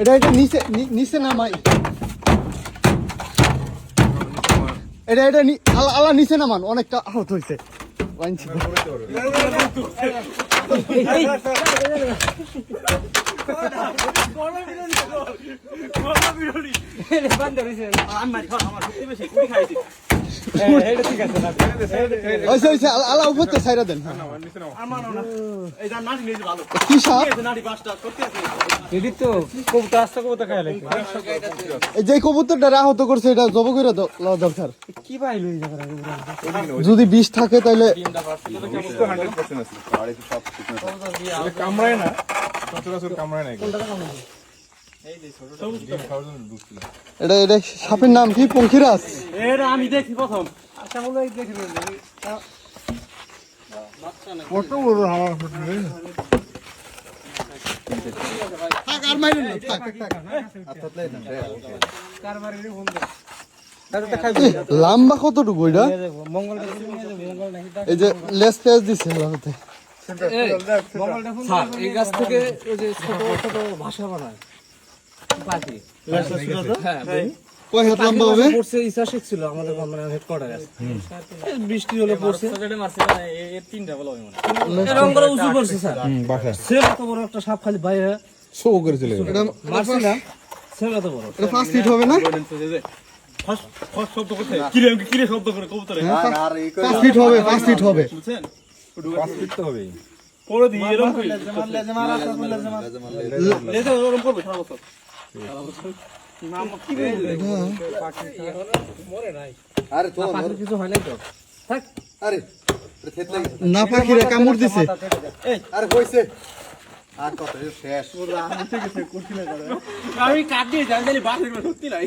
এটা এটা নিচে নিচে নামাই এটা এটা আলা আলা নিচে নামান অনেকটা আহত হয়েছে দেন যে কবুতরটা আহত করছে এটা জব করে দরকার কি যদি বিষ থাকে তাহলে তো 100% আছে এটা কামড়ায় না সচরাচর কামড়ায় না এটা এটা সাপের নাম কি? পঙ্খিরাজ? এটা আমি দেখি প্রথম। আচ্ছা বলে দেখি আর মাইরেন না, থাক। এ, লম্বা কতটুকু এটা? মঙ্গল মঙ্গল নাকি এই যে লেস পেজ দিছে এই গাছ থেকে ওই যে ছোট ছোট ভাষা বানায়। পাখি হ্যাঁ কয় হাত লম্বা হবে পড়ছে ইসা শিখছিল আমাদের মানে হেডকোয়ার্টারে বৃষ্টি হলে পড়ছে এরকম করে উঁচু করছে স্যার সে এত বড় একটা সাপ খালি বাইরে শো করে চলে গেল এটা মারছিলাম সে এত বড় এটা পাঁচ ফিট হবে না পাঁচ ফিট হবে পাঁচ ফিট হবে পাঁচ ফিট তো হবেই পাখির কিছু হয় নাই তো থাক না পাখিরা কামড় দিছে আমি কাট দিয়ে তাহলে বাঘের সত্যি নাই